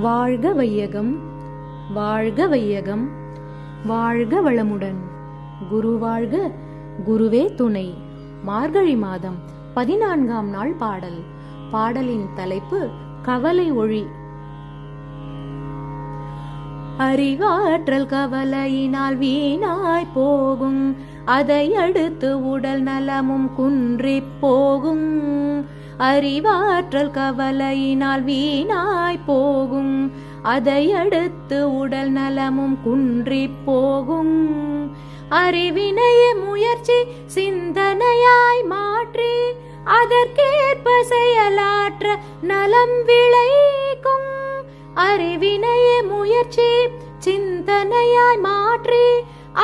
வாழ்க வையகம் வாழ்க வையகம் வாழ்க வளமுடன். குரு வாழ்க குருவே துணை. மார்கழி மாதம் பதினான்காம் நாள் பாடல். பாடலின் தலைப்பு கவலை ஒளி அறிவாற்றல் கவலையினால் வீணாய் போகும். அதை அடுத்து உடல் நலமும் குன்றிப் போகும். அறிவாற்றல் கவலையினால் வீணாய் போகும். அதையடுத்து உடல் நலமும் குன்றி போகும். அறிவினைய முயற்சி சிந்தனையாய் மாற்றி அதற்கேற்ப செயலாற்ற நலம் விளைக்கும். அறிவினைய முயற்சி சிந்தனையாய் மாற்றி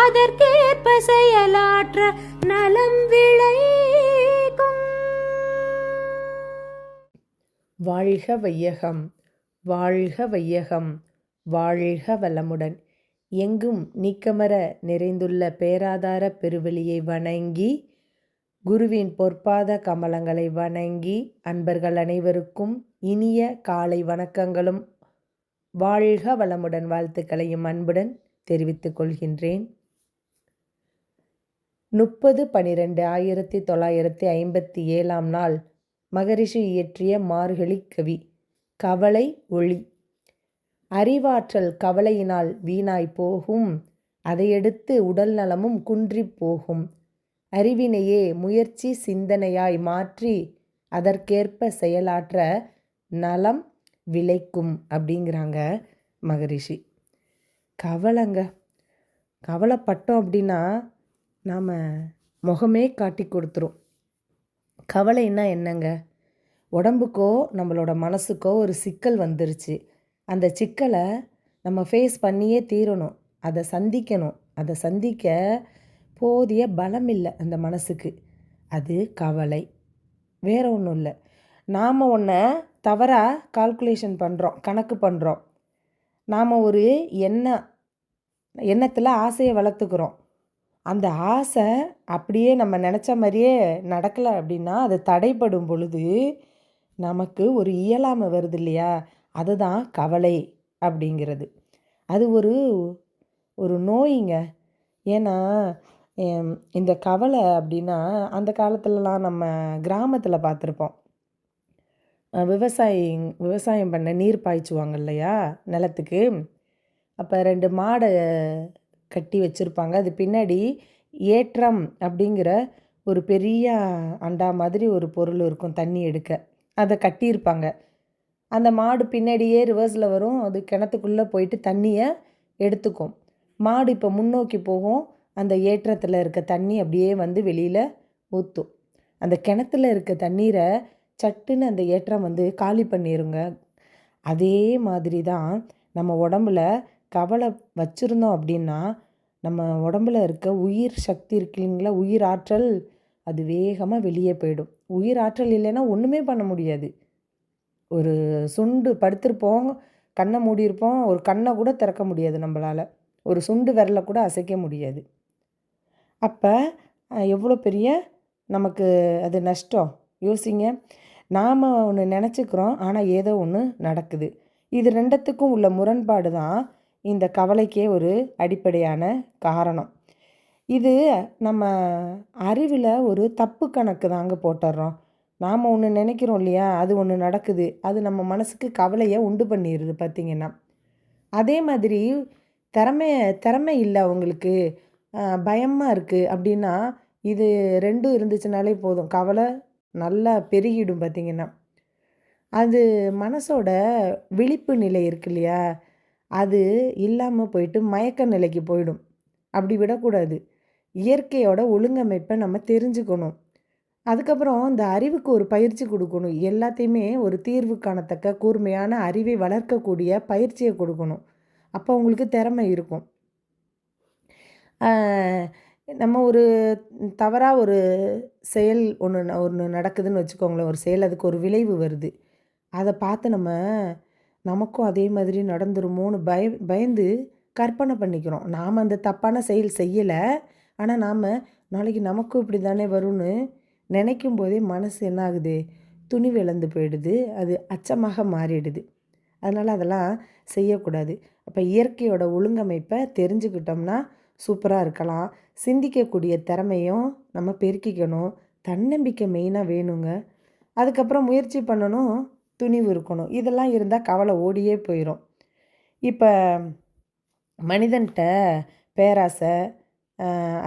அதற்கேற்ப செயலாற்ற நலம் விளை வாழ்க வையகம் வாழ்க வையகம் வாழ்க வளமுடன். எங்கும் நீக்கமர நிறைந்துள்ள பேராதார பெருவெளியை வணங்கி குருவின் பொற்பாத கமலங்களை வணங்கி அன்பர்கள் அனைவருக்கும் இனிய காலை வணக்கங்களும் வாழ்க வளமுடன் வாழ்த்துக்களையும் அன்புடன் தெரிவித்துக் கொள்கின்றேன். முப்பது பனிரெண்டு ஆயிரத்தி தொள்ளாயிரத்தி ஐம்பத்தி ஏழாம் நாள் மகரிஷி இயற்றிய மார்கழி கவி கவலை ஒளி. அறிவாற்றல் கவலையினால் வீணாய் போகும் அதையடுத்து உடல் நலமும் குன்றிப் போகும். அறிவினையே முயற்சி சிந்தனையாய் மாற்றி அதற்கேற்ப செயலாற்ற நலம் விளைக்கும் அப்படிங்கிறாங்க மகரிஷி. கவலைங்க. கவலைப்பட்டோம் அப்படின்னா நாம் முகமே காட்டி கொடுத்துரும். கவலைன்னா என்னங்க? உடம்புக்கோ நம்மளோட மனசுக்கோ ஒரு சிக்கல் வந்துருச்சு. அந்த சிக்கலை நம்ம ஃபேஸ் பண்ணியே தீரணும். அதை சந்திக்கணும். அதை சந்திக்க போதிய பலம் இல்லை அந்த மனசுக்கு. அது கவலை. வேற ஒன்றும் இல்லை. நாம் ஒன்றை தவறாக கால்குலேஷன் பண்ணுறோம் கணக்கு பண்ணுறோம் நாம் ஒரு எண்ணம் எண்ணத்தில் ஆசையை வளர்த்துக்கிறோம். அந்த ஆசை அப்படியே நம்ம நினச்ச மாதிரியே நடக்கலை அப்படின்னா அது தடைப்படும் பொழுது நமக்கு ஒரு இயலாமை வருது இல்லையா? அதுதான் கவலை அப்படிங்கிறது. அது ஒரு ஒரு நோய்ங்க. ஏன்னா இந்த கவலை அப்படின்னா அந்த காலத்துலலாம் நம்ம கிராமத்தில் பார்த்துருப்போம். விவசாயி விவசாயம் பண்ண நீர் பாய்ச்சுவாங்க இல்லையா? நிலத்துக்கு. அப்போ ரெண்டு மாடை கட்டி வச்சுருப்பாங்க. அது பின்னாடி ஏற்றம் அப்படிங்கிற ஒரு பெரிய அண்டா மாதிரி ஒரு பொருள் இருக்கும் தண்ணி எடுக்க. அதை கட்டியிருப்பாங்க. அந்த மாடு பின்னாடியே ரிவர்ஸில் வரும். அது கிணத்துக்குள்ளே போயிட்டு தண்ணியை எடுத்துக்கும். மாடு இப்போ முன்னோக்கி போகும். அந்த ஏற்றத்தில் இருக்க தண்ணி அப்படியே வந்து வெளியில் ஊற்றும் அந்த கிணத்துல இருக்க தண்ணீரை சட்டுன்னு அந்த ஏற்றம் வந்து காலி பண்ணிருங்க. அதே மாதிரி தான் நம்ம உடம்புல கவலை வச்சுருந்தோம் அப்படின்னா நம்ம உடம்புல இருக்க உயிர் சக்தி இருக்கு இல்லைங்களா? உயிர் ஆற்றல் அது வேகமாக வெளியே போயிடும். உயிர் ஆற்றல் இல்லைன்னா ஒன்றுமே பண்ண முடியாது. ஒரு சுண்டு படுத்திருப்போம் கண்ணை மூடியிருப்போம் ஒரு கண்ணை கூட திறக்க முடியாது நம்மளால். ஒரு சுண்டு விரலை கூட அசைக்க முடியாது. அப்போ எவ்வளோ பெரிய நமக்கு அது நஷ்டம்? யோசிங்க. நாம் ஒன்று நினச்சிக்கிறோம் ஆனால் ஏதோ ஒன்று நடக்குது. இது ரெண்டத்துக்கும் உள்ள முரண்பாடு தான் இந்த கவலைக்கே ஒரு அடிப்படையான காரணம். இது நம்ம அறிவில் ஒரு தப்பு கணக்கு தாங்க போட்டுடுறோம் நாம் ஒன்று நினைக்கிறோம் இல்லையா? அது ஒன்று நடக்குது. அது நம்ம மனசுக்கு கவலையை உண்டு பண்ணிடுது பார்த்திங்கன்னா அதே மாதிரி திறமை திறமை இல்லை அவங்களுக்கு. பயமாக இருக்குது அப்படின்னா இது ரெண்டும் இருந்துச்சுனாலே போதும். கவலை நல்லா பெருகிடும் பார்த்திங்கன்னா அது மனசோட விழிப்பு நிலை இருக்கு இல்லையா? அது இல்லாமல் போயிட்டு மயக்க நிலைக்கு போயிடும். அப்படி விடக்கூடாது. இயற்கையோட ஒழுங்கமைப்பை நம்ம தெரிஞ்சுக்கணும். அதுக்கப்புறம் இந்த அறிவுக்கு ஒரு பயிற்சி கொடுக்கணும். எல்லாத்தையுமே ஒரு தீர்வு காணத்தக்க கூர்மையான அறிவை வளர்க்கக்கூடிய பயிற்சியை கொடுக்கணும். அப்போ உங்களுக்கு திறமை இருக்கும். நம்ம ஒரு தவறாக ஒரு செயல் ஒன்று ஒன்று நடக்குதுன்னு வச்சுக்கோங்களேன். ஒரு செயல் அதுக்கு ஒரு விளைவு வருது. அதை பார்த்து நம்ம நமக்கும் அதே மாதிரி நடந்துருமோன்னு பய பயந்து கற்பனை பண்ணிக்கிறோம். நாம் அந்த தப்பான செயல் செய்யலை. ஆனால் நாம் நாளைக்கு நமக்கும் இப்படி தானே வரும்னு நினைக்கும் போதே மனசு என்ன ஆகுது? துணிவு இழந்து போயிடுது. அது அச்சமாக மாறிடுது. அதனால் அதெல்லாம் செய்யக்கூடாது. அப்போ இயற்கையோட ஒழுங்கமைப்பை தெரிஞ்சுக்கிட்டோம்னா சூப்பராக இருக்கலாம். சிந்திக்கக்கூடிய திறமையும் நம்ம பெருக்கிக்கணும். தன்னம்பிக்கை மெயினாக வேணுங்க. அதுக்கப்புறம் முயற்சி பண்ணணும். துணிவு இருக்கணும். இதெல்லாம் இருந்தால் கவலை ஓடியே போயிடும் இப்போ மனிதன்கிட்ட பேராசை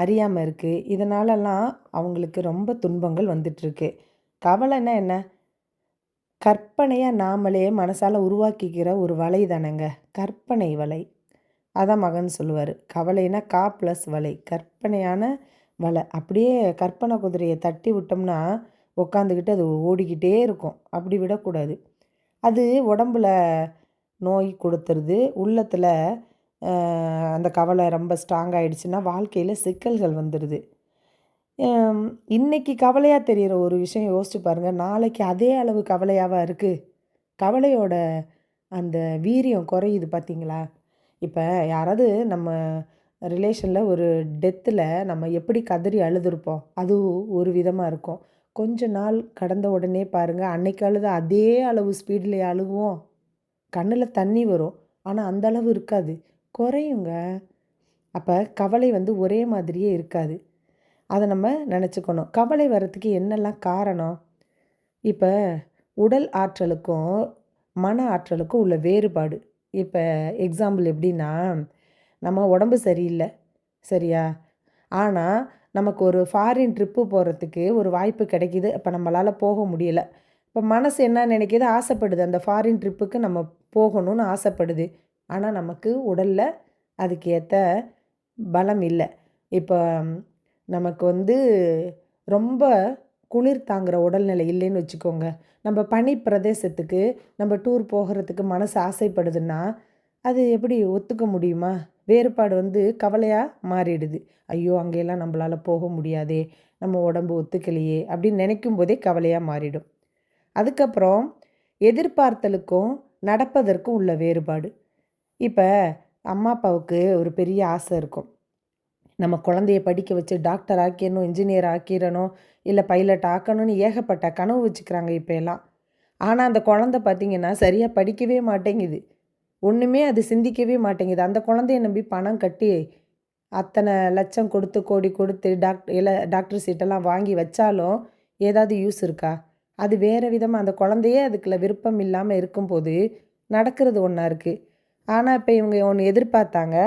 அறியாமல் இருக்குது இதனாலலாம் அவங்களுக்கு ரொம்ப துன்பங்கள் வந்துட்டுருக்கு. கவலைன்னா என்ன? கற்பனையாக நாமளே மனசால் உருவாக்கிக்கிற ஒரு வலை தானேங்க. கற்பனை வலை. அதான் மகன் சொல்லுவார். கவலைனா கா ப்ளஸ் வலை. கற்பனையான வலை. அப்படியே கற்பனை குதிரையை தட்டி விட்டோம்னா உட்காந்துக்கிட்டு அது ஓடிக்கிட்டே இருக்கும். அப்படி விடக்கூடாது. அது உடம்பில் நோய் கொடுத்துருது. உள்ளத்தில் அந்த கவலை ரொம்ப ஸ்ட்ராங் ஆகிடுச்சுன்னா வாழ்க்கையில் சிக்கல்கள் வந்துடுது இன்றைக்கி கவலையாக தெரிகிற ஒரு விஷயம் யோசிச்சு பாருங்கள் நாளைக்கு அதே அளவு கவலையாகவாக இருக்குது கவலையோட அந்த வீரியம் குறையுது பார்த்தீங்களா இப்போ யாராவது நம்ம ரிலேஷனில் ஒரு டெத்தில் நம்ம எப்படி கதறி அழுதுருப்போம்? அது ஒரு விதமாக இருக்கும். கொஞ்ச நாள் கடந்த உடனே பாருங்கள் அன்னைக்கு அழுத அதே அளவு ஸ்பீடில் அழுவோம். கண்ணில் தண்ணி வரும். ஆனால் அந்த அளவு இருக்காது. குறையுங்க. அப்போ கவலை வந்து ஒரே மாதிரியே இருக்காது. அதை நம்ம நினச்சிக்கணும். கவலை வர்றதுக்கு என்னெல்லாம் காரணம்? இப்போ உடல் ஆற்றலுக்கும் மன ஆற்றலுக்கும் உள்ள வேறுபாடு. இப்போ எக்ஸாம்பிள் எப்படின்னா நம்ம உடம்பு சரியில்லை. சரியா? ஆனால் நமக்கு ஒரு ஃபாரின் ட்ரிப்பு போகிறதுக்கு ஒரு வாய்ப்பு கிடைக்கிது. இப்போ நம்மளால் போக முடியலை. இப்போ மனசு என்ன நினைக்கிது? ஆசைப்படுது. அந்த ஃபாரின் ட்ரிப்புக்கு நம்ம போகணும்னு ஆசைப்படுது. ஆனால் நமக்கு உடலில் அதுக்கு ஏற்ற பலம் இல்லை. இப்போ நமக்கு வந்து ரொம்ப குளிர் தாங்குகிற உடல்நிலை இல்லைன்னு வச்சுக்கோங்க. நம்ம பனி பிரதேசத்துக்கு நம்ம டூர் போகிறதுக்கு மனசு ஆசைப்படுதுன்னா அது எப்படி ஒத்துக்க முடியுமா? வேறுபாடு வந்து கவலையாக மாறிடுது. ஐயோ அங்கெல்லாம் நம்மளால் போக முடியாதே நம்ம உடம்பு ஒத்துக்கலையே அப்படின்னு நினைக்கும் போதே கவலையாக மாறிடும். அதுக்கப்புறம் எதிர்பார்த்தலுக்கும் நடப்பதற்கும் உள்ள வேறுபாடு. இப்போ அம்மா அப்பாவுக்கு ஒரு பெரிய ஆசை இருக்கும். நம்ம குழந்தைய படிக்க வச்சு டாக்டர் ஆக்கிடணும் இன்ஜினியர் ஆக்கிடணும் இல்லை பைலட் ஆக்கணும்னு ஏகப்பட்ட கனவு வச்சுக்கிறாங்க இப்போ எல்லாம். ஆனால் அந்த குழந்த பார்த்திங்கன்னா சரியாக படிக்கவே மாட்டேங்குது. ஒன்றுமே அது சிந்திக்கவே மாட்டேங்குது. அந்த குழந்தைய நம்பி பணம் கட்டி அத்தனை லட்சம் கொடுத்து கோடி கொடுத்து டாக்டர் இல்லை டாக்டர் சீட்டெல்லாம் வாங்கி வச்சாலும் ஏதாவது யூஸ் இருக்கா? அது வேறு விதமாக அந்த குழந்தையே அதுக்குள்ள விருப்பம் இல்லாமல் இருக்கும்போது நடக்கிறது ஒன்றா இருக்குது ஆனால் இப்போ இவங்க ஒன்று எதிர்பார்த்தாங்க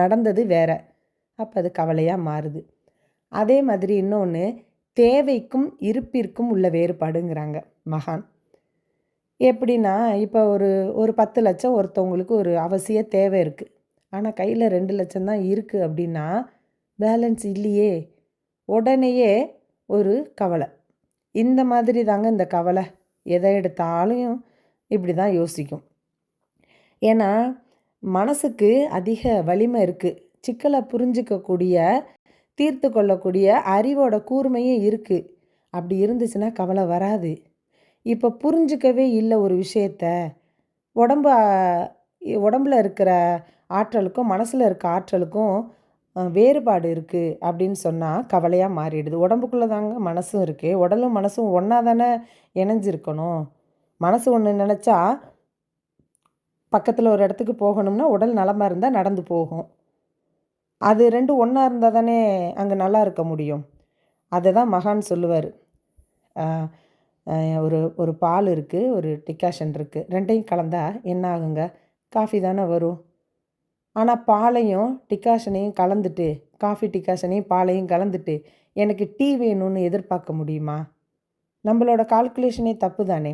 நடந்தது வேற. அப்போ அது கவலையாக மாறுது. அதே மாதிரி இன்னொன்று தேவைக்கும் இருப்பிற்கும் உள்ள வேறுபாடுங்கிறாங்க. மகான். எப்படின்னா இப்போ ஒரு ஒரு பத்து லட்சம் ஒருத்தவங்களுக்கு ஒரு அவசிய தேவை இருக்குது ஆனால் கையில் ரெண்டு லட்சம் தான் இருக்குது அப்படின்னா பேலன்ஸ் இல்லையே. உடனேயே ஒரு கவலை. இந்த மாதிரி தாங்க இந்த கவலை. எதை எடுத்தாலும் இப்படி தான் யோசிக்கும். ஏன்னா மனசுக்கு அதிக வலிமை இருக்குது சிக்கலை புரிஞ்சிக்கக்கூடிய தீர்த்து கொள்ளக்கூடிய அறிவோட கூர்மையும் இருக்குது அப்படி இருந்துச்சுன்னா கவலை வராது. இப்போ புரிஞ்சிக்கவே இல்லை ஒரு விஷயத்த. உடம்ப உடம்புல இருக்கிற ஆற்றலுக்கும் மனசில் இருக்க ஆற்றலுக்கும் வேறுபாடு இருக்குது அப்படின்னு சொன்னால் கவலையாக மாறிடுது. உடம்புக்குள்ளே தாங்க மனசும் இருக்குது உடலும் மனசும் ஒன்றா தானே இணைஞ்சிருக்கணும். மனசு ஒன்று நினச்சா பக்கத்தில் ஒரு இடத்துக்கு போகணும்னா உடல் நலமாக இருந்தால் நடந்து போகும். அது ரெண்டும் ஒன்றா இருந்தால் தானே அங்கே நல்லா இருக்க முடியும். அதை தான் மகான் சொல்லுவார். ஒரு ஒரு பால் இருக்குது ஒரு டிகாஷன் இருக்குது ரெண்டையும் கலந்தால் என்ன ஆகுங்க? காஃபி தானே வரும். ஆனால் பாலையும் டிக்காஷனையும் கலந்துட்டு காஃபி டிக்காஷனையும் பாலையும் கலந்துட்டு எனக்கு டீ வேணும்னு எதிர்பார்க்க முடியுமா? நம்மளோட கால்குலேஷனே தப்பு தானே.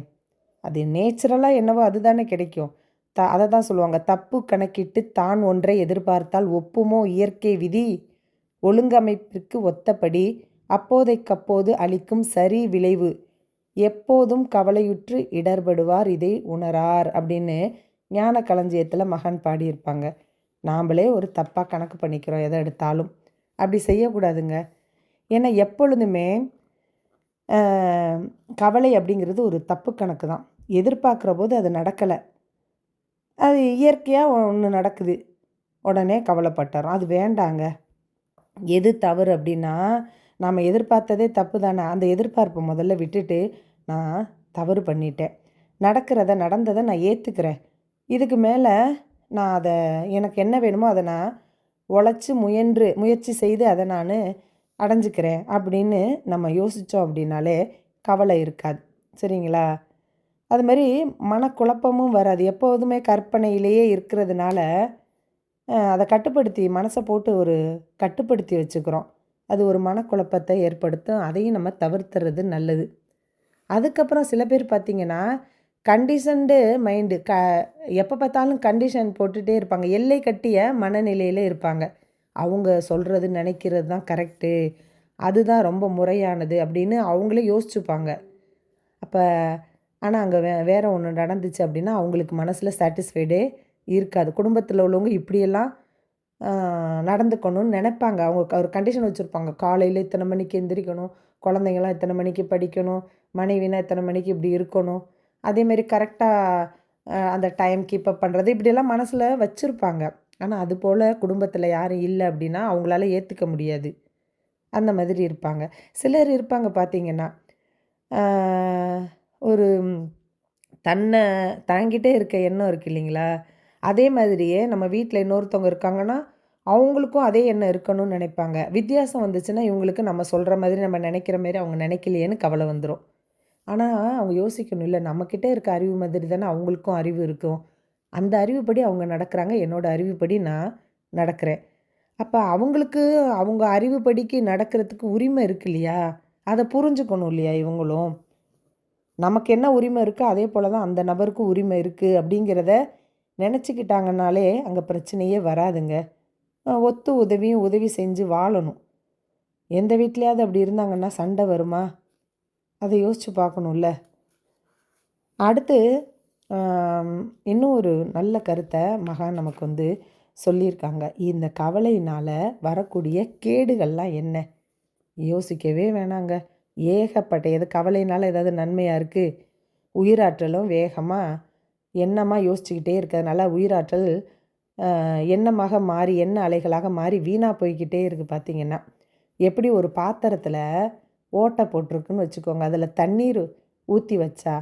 அது நேச்சுரலாக என்னவோ அதுதானே கிடைக்கும். த அதை தான் சொல்லுவாங்க தப்பு கணக்கிட்டு தான் ஒன்றை எதிர்பார்த்தால் ஒப்புமோ இயற்கை விதி? ஒழுங்கமைப்பிற்கு ஒத்தபடி அப்போதைக்கப்போது அளிக்கும் சரி விளைவு. எப்போதும் கவலையுற்று இடர்படுவார் இதை உணரார் அப்படின்னு ஞான களஞ்சியத்தில் மகன் பாடியிருப்பாங்க. நாம்ளே ஒரு தப்பாக கணக்கு பண்ணிக்கிறோம் எதை எடுத்தாலும். அப்படி செய்யக்கூடாதுங்க. ஏன்னா எப்பொழுதுமே கவலை அப்படிங்கிறது ஒரு தப்பு கணக்கு தான். எதிர்பார்க்குற போது அது நடக்கலை. அது இயற்கையாக ஒன்று நடக்குது. உடனே கவலைப்பட்டுறோம். அது வேண்டாங்க. எது தவறு அப்படின்னா நாம் எதிர்பார்த்ததே தப்பு தானே அந்த எதிர்பார்ப்பை முதல்ல விட்டுட்டு நான் தவறு பண்ணிட்டேன். நடக்கிறத நடந்ததை நான் ஏற்றுக்கிறேன் இதுக்கு மேலே நான் அதை எனக்கு என்ன வேணுமோ அதை நான் உழைச்சி முயன்று முயற்சி செய்து அதை நான் அடைஞ்சிக்கிறேன் அப்படின்னு நம்ம யோசித்தோம் அப்படின்னாலே கவலை இருக்காது. சரிங்களா? அது மாதிரி மனக்குழப்பமும் வராது. எப்போதுமே கற்பனையிலேயே இருக்கிறதுனால அதை கட்டுப்படுத்தி மனசை போட்டு ஒரு கட்டுப்படுத்தி வச்சுக்கிறோம். அது ஒரு மனக்குழப்பத்தை ஏற்படுத்தும். அதையும் நம்ம தவிர்த்துறது நல்லது. அதுக்கப்புறம் சில பேர் பார்த்திங்கன்னா கண்டிஷன்டு மைண்டு க எப்போ பார்த்தாலும் கண்டிஷன் போட்டுகிட்டே இருப்பாங்க. எல்லை கட்டிய மனநிலையில் இருப்பாங்க. அவங்க சொல்கிறது நினைக்கிறது தான் கரெக்டு அதுதான் ரொம்ப முறையானது அப்படின்னு அவங்களே யோசிச்சுப்பாங்க. அப்போ ஆனால் அங்கே வே வேறு ஒன்று நடந்துச்சு அப்படின்னா அவங்களுக்கு மனசில் சாட்டிஸ்ஃபைடே இருக்காது. குடும்பத்தில் உள்ளவங்க இப்படியெல்லாம் நடந்துக்கணும்னு நினைப்பாங்க. அவங்க ஒரு கண்டிஷன் வச்சுருப்பாங்க. காலையில் இத்தனை மணிக்கு எந்திரிக்கணும். குழந்தைங்களாம் இத்தனை மணிக்கு படிக்கணும். மனைவினா இத்தனை மணிக்கு இப்படி இருக்கணும். அதேமாரி கரெக்டாக அந்த டைம் கீப் அப் பண்ணுறது இப்படியெல்லாம் மனசில் வச்சுருப்பாங்க. ஆனால் அது போல் குடும்பத்தில் யாரும் இல்லை அப்படின்னா அவங்களால ஏற்றுக்க முடியாது. அந்த மாதிரி இருப்பாங்க. சிலர் இருப்பாங்க பார்த்தீங்கன்னா ஒரு தன்னை தாங்கிட்டே இருக்க எண்ணம் இருக்கு இல்லைங்களா? அதே மாதிரியே நம்ம வீட்டில் இன்னொருத்தவங்க இருக்காங்கன்னா அவங்களுக்கும் அதே எண்ணம் இருக்கணும்னு நினைப்பாங்க. வித்தியாசம் வந்துச்சுன்னா இவங்களுக்கு நம்ம சொல்கிற மாதிரி நம்ம நினைக்கிற மாதிரி அவங்க நினைக்கலையேன்னு கவலை வந்துடும் ஆனால் அவங்க யோசிக்கணும். இல்லை நம்மக்கிட்ட இருக்க அறிவு மாதிரி தானே அவங்களுக்கும் அறிவு இருக்கும். அந்த அறிவுப்படி அவங்க நடக்கிறாங்க. என்னோடய அறிவுப்படி நான் நடக்கிறேன். அப்போ அவங்களுக்கு அவங்க அறிவுப்படிக்கு நடக்கிறதுக்கு உரிமை இருக்கு இல்லையா? அதை புரிஞ்சுக்கணும் இல்லையா இவங்களும்? நமக்கு என்ன உரிமை இருக்கோ அதே போல் தான் அந்த நபருக்கும் உரிமை இருக்குது அப்படிங்கிறத நினச்சிக்கிட்டாங்கனாலே அங்கே பிரச்சனையே வராதுங்க. ஒத்து உதவியும் உதவி செஞ்சு வாழணும். எந்த வீட்லேயாவது அப்படி இருந்தாங்கன்னா சண்டை வருமா? அதை யோசித்து பார்க்கணும்ல. அடுத்து இன்னும் ஒரு நல்ல கருத்தை மகான் நமக்கு வந்து சொல்லியிருக்காங்க. இந்த கவலையினால் வரக்கூடிய கேடுகள்லாம் என்ன? யோசிக்கவே வேணாங்க. ஏகப்பட்ட எது கவலையினால் ஏதாவது நன்மையாக இருக்குது உயிராற்றலும் வேகமாக எண்ணமாக யோசிச்சுக்கிட்டே இருக்கிறதுனால உயிராற்றல் எண்ணமாக மாறி எண்ண அலைகளாக மாறி வீணாக போய்கிட்டே இருக்குது பார்த்தீங்கன்னா எப்படி ஒரு பாத்திரத்தில் ஓட்டை போட்டிருக்குன்னு வச்சுக்கோங்க. அதில் தண்ணீர் ஊற்றி வச்சா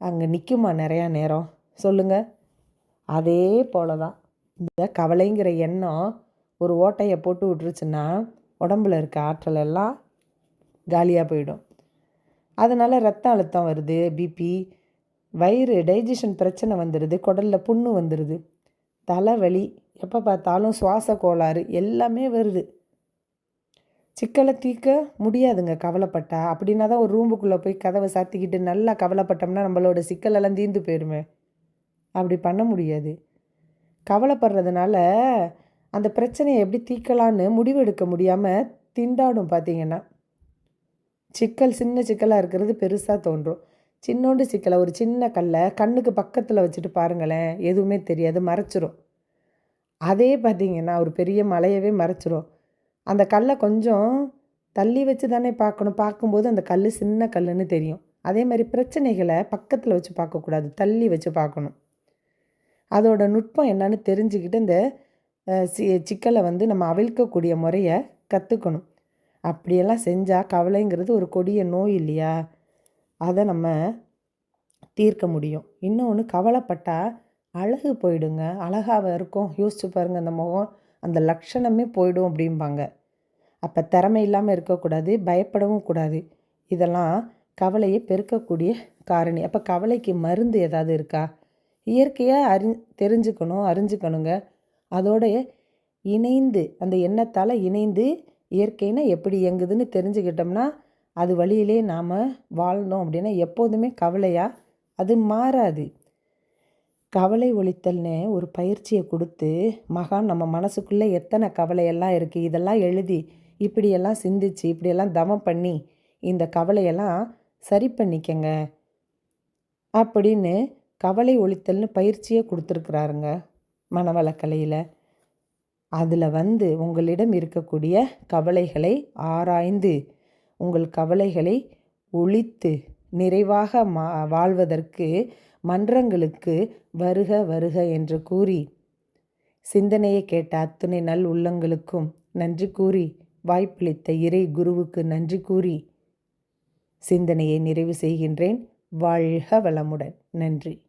அங்கே நிற்குமா நிறையா நேரம்? சொல்லுங்கள் அதே போல தான் இந்த கவலைங்கிற எண்ணம் ஒரு ஓட்டையை போட்டு விட்டுருச்சுன்னா உடம்புல இருக்க ஆற்றல் எல்லாம் காலியாக போயிடும். அதனால் ரத்த அழுத்தம் வருது பிபி வயிறு டைஜஷன் பிரச்சனை வந்துடுது குடலில் புண்ணு வந்துடுது தலைவலி எப்போ பார்த்தாலும் சுவாச கோளாறு எல்லாமே வருது. சிக்கலை தீர்க்க முடியாதுங்க கவலைப்பட்டா. அப்படின்னா தான் ஒரு ரூமுக்குள்ளே போய் கதவை சாத்திக்கிட்டு நல்லா கவலைப்பட்டோம்னா நம்மளோட சிக்கலெல்லாம் தீர்ந்து போயிடுமே அப்படி பண்ண முடியாது. கவலைப்படுறதுனால அந்த பிரச்சனையை எப்படி தீர்க்கலான்னு முடிவெடுக்க முடியாமல் திண்டாடும் பார்த்தீங்கன்னா. சிக்கல் சின்ன சிக்கலாக இருக்கிறது பெருசாக தோன்றும். சின்னோண்டு சிக்கலை ஒரு சின்ன கல்லை கண்ணுக்கு பக்கத்தில் வச்சுட்டு பாருங்களேன் எதுவுமே தெரியாது மறைச்சிரும். அதே பார்த்தீங்கன்னா ஒரு பெரிய மலையவே மறைச்சிரும். அந்த கல்லை கொஞ்சம் தள்ளி வச்சு தானே பார்க்கணும். பார்க்கும்போது அந்த கல் சின்ன கல்லுன்னு தெரியும். அதே மாதிரி பிரச்சனைகளை பக்கத்தில் வச்சு பார்க்கக்கூடாது தள்ளி வச்சு பார்க்கணும். அதோட நுட்பம் என்னன்னு தெரிஞ்சுக்கிட்டு இந்த சி சிக்கலை வந்து நம்ம அவிழ்க்கக்கூடிய முறையை கற்றுக்கணும் அப்படியெல்லாம் செஞ்சால் கவலைங்கிறது ஒரு கொடிய நோய் இல்லையா? அதை நம்ம தீர்க்க முடியும். இன்னொன்று கவலைப்பட்டால் அழகு போயிடுங்க. அழகாக இருக்கும். யோசிச்சு பாருங்கள் அந்த முகம் அந்த லட்சணமே போயிடும் அப்படிம்பாங்க. அப்போ திறமை இல்லாமல் இருக்கக்கூடாது பயப்படவும் கூடாது. இதெல்லாம் கவலையை பெருக்கக்கூடிய காரணி. அப்போ கவலைக்கு மருந்து ஏதாவது இருக்கா? இயற்கையாக அறி தெரிஞ்சுக்கணும் அறிஞ்சுக்கணுங்க. அதோடைய இணைந்து அந்த எண்ணத்தால் இணைந்து இயற்கைனா எப்படி இயங்குதுன்னு தெரிஞ்சுக்கிட்டோம்னா அது வழியிலே நாம் வாழ்ந்தோம் அப்படின்னா எப்போதுமே கவலையாக அது மாறாது. கவலை ஒழித்தல்னு ஒரு பயிற்சியை கொடுத்து மகான் நம்ம மனசுக்குள்ளே எத்தனை கவலையெல்லாம் இருக்குது இதெல்லாம் எழுதி இப்படியெல்லாம் சிந்திச்சு இப்படியெல்லாம் தவம் பண்ணி இந்த கவலையெல்லாம் சரி பண்ணிக்கங்க. அப்படின்னு கவலை ஒழித்தல்னு பயிற்சியே கொடுத்துருக்குறாருங்க மனவளக்கலையில். அதில் வந்து உங்களிடம் இருக்கக்கூடிய கவலைகளை ஆராய்ந்து உங்கள் கவலைகளை ஒழித்து நிறைவாக மா வாழ்வதற்கு மன்றங்களுக்கு வருக வருக என்று கூறி சிந்தனையை கேட்ட அத்துணை நல் உள்ளங்களுக்கும் நன்றி கூறி வாய்ப்பளித்த இறை குருவுக்கு நன்றி கூறி சிந்தனையை நிறைவு செய்கின்றேன். வாழ்க வளமுடன். நன்றி.